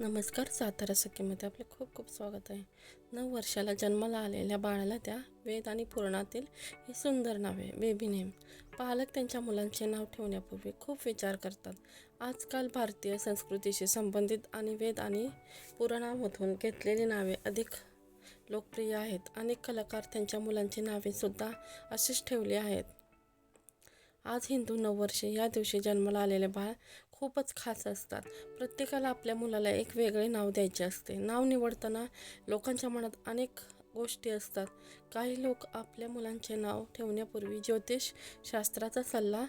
नमस्कार सातारा सखीमध्ये आपले खूप खूप स्वागत आहे. नऊ वर्षाला जन्माला आलेल्या बाळाला त्या वेद आणि पुराणातील ही सुंदर नावे बेबी नेम पालक त्यांच्या मुलांचे नाव ठेवण्यापूर्वी खूप विचार करतात. आजकाल भारतीय संस्कृतीशी संबंधित आणि वेद आणि पुराणामधून घेतलेली नावे अधिक लोकप्रिय आहेत. अनेक कलाकार त्यांच्या मुलांची नावेसुद्धा अशीच ठेवली आहेत. आज हिंदू नववर्षे या दिवशी जन्माला आलेले बाळ खूपच खास असतात. प्रत्येकाला आपल्या मुलाला एक वेगळे नाव द्यायचे असते. नाव निवडताना लोकांच्या मनात अनेक गोष्टी असतात. काही लोक आपल्या मुलांचे नाव ठेवण्यापूर्वी ज्योतिष शास्त्राचा सल्ला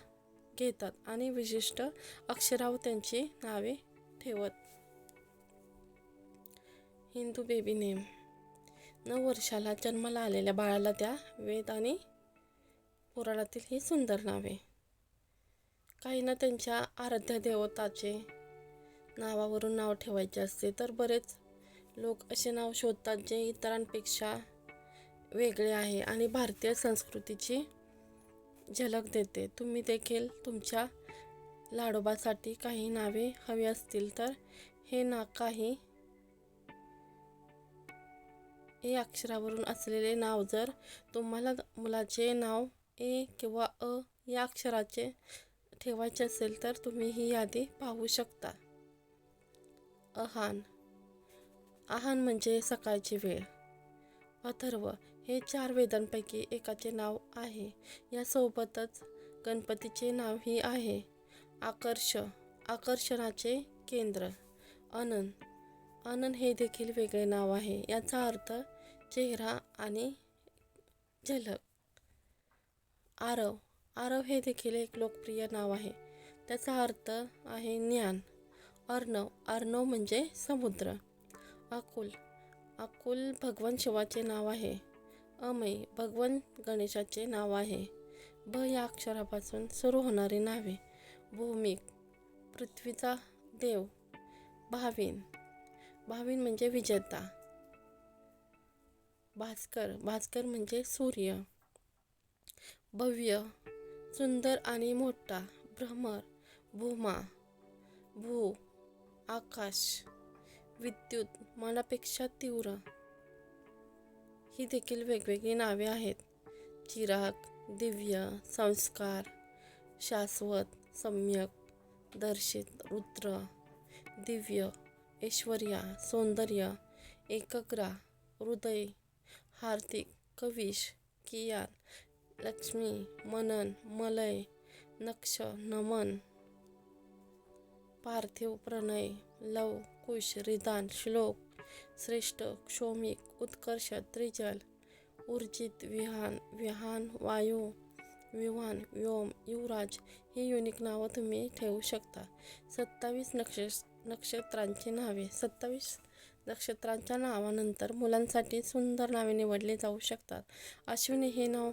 घेतात आणि विशिष्ट अक्षरावर त्यांची नावे ठेवत. Hindu baby name. नऊ वर्षाला जन्माला आलेल्या बाळाला त्या वेद आणि पुराणातील ही सुंदर नावे. काहींना त्यांच्या आराध्य देवताचे नावावरून नाव ठेवायचे असते तर बरेच लोक असे नाव शोधतात जे इतरांपेक्षा वेगळे आहे आणि भारतीय संस्कृतीची झलक देते. तुम्ही देखील तुमच्या लाडोबासाठी काही नावे हवी असतील तर हे ना काही ए अक्षरावरून असलेले नाव जर तुम्हाला मुलाचे नाव ए किंवा अ या अक्षराचे ठेवायचे असेल तर तुम्ही ही यादी पाहू शकता. अहान आहान म्हणजे सकाळची वेळ. अथर्व हे चार वेदांपैकी एकाचे नाव आहे. यासोबतच गणपतीचे नावही आहे. आकर्ष. आकर्षणाचे केंद्र. अनन. अनन हे देखील वेगळे नाव आहे. याचा अर्थ चेहरा आणि झलक. आरव. आरव हे देखील एक लोकप्रिय नाव आहे. त्याचा अर्थ आहे ज्ञान. अर्णव. अर्णव म्हणजे समुद्र. अकुल. अकुल भगवान शिवाचे नाव आहे. अमय भगवान गणेशाचे नाव आहे. भ या अक्षरापासून सुरू होणारी नावे. भूमिक. पृथ्वीचा देव. भाविन. भाविन म्हणजे विजेता. भास्कर. भास्कर म्हणजे सूर्य. भव्य. सुंदर आणि मोठा भ्रमर भूमा भू आकाश विद्युत मनापेक्षा तीव्र. ही देखील वेगवेगळी नावे आहेत. चिराग दिव्य संस्कार शाश्वत सम्यक दर्शित रुद्र दिव्य ऐश्वर्या सौंदर्य एकग्रा हृदय हार्दिक कविश कियान लक्ष्मी मनन मलय नक्ष नमन पार्थिव प्रणय लव कुश रिदान श्लोक श्रेष्ठ क्षोमिक उत्कर्ष त्रिजल ऊर्जित विहान विहान वायू विवान व्योम युवराज ही युनिक नावं तुम्ही ठेवू शकता. सत्तावीस नक्ष नक्षत्रांची नावे. सत्तावीस नक्षत्रांच्या नावानंतर मुलांसाठी सुंदर नावे निवडली जाऊ शकतात. अश्विनी हे नाव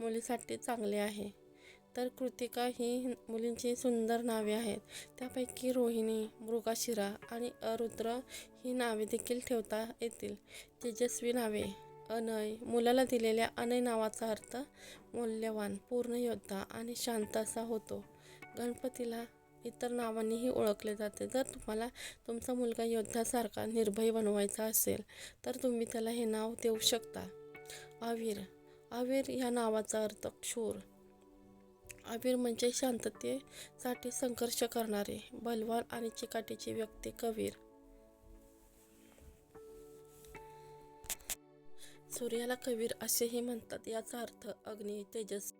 मुलीसाठी चांगले आहे. तर कृतिका ही मुलींची सुंदर नावे आहेत. त्यापैकी रोहिणी मृगाशिरा आणि अरुद्र ही नावे देखील ठेवता येतील. तेजस्वी नावे अनय मुलाला दिलेल्या अनय नावाचा अर्थ मौल्यवान पूर्ण योद्धा आणि शांत असा होतो. गणपतीला इतर नावांनीही ओळखले जाते. जर तुम्हाला तुमचा मुलगा योद्धासारखा निर्भय बनवायचा असेल तर तुम्ही त्याला हे नाव देऊ शकता. आवीर आवीर या नावाचा अर्थ क्षूर. आवीर म्हणजे शांततेसाठी संघर्ष करणारे बलवान आणि चिकाटीची व्यक्ती कवीर सूर्याला कवीर असेही म्हणतात याचा अर्थ अग्नी तेजस.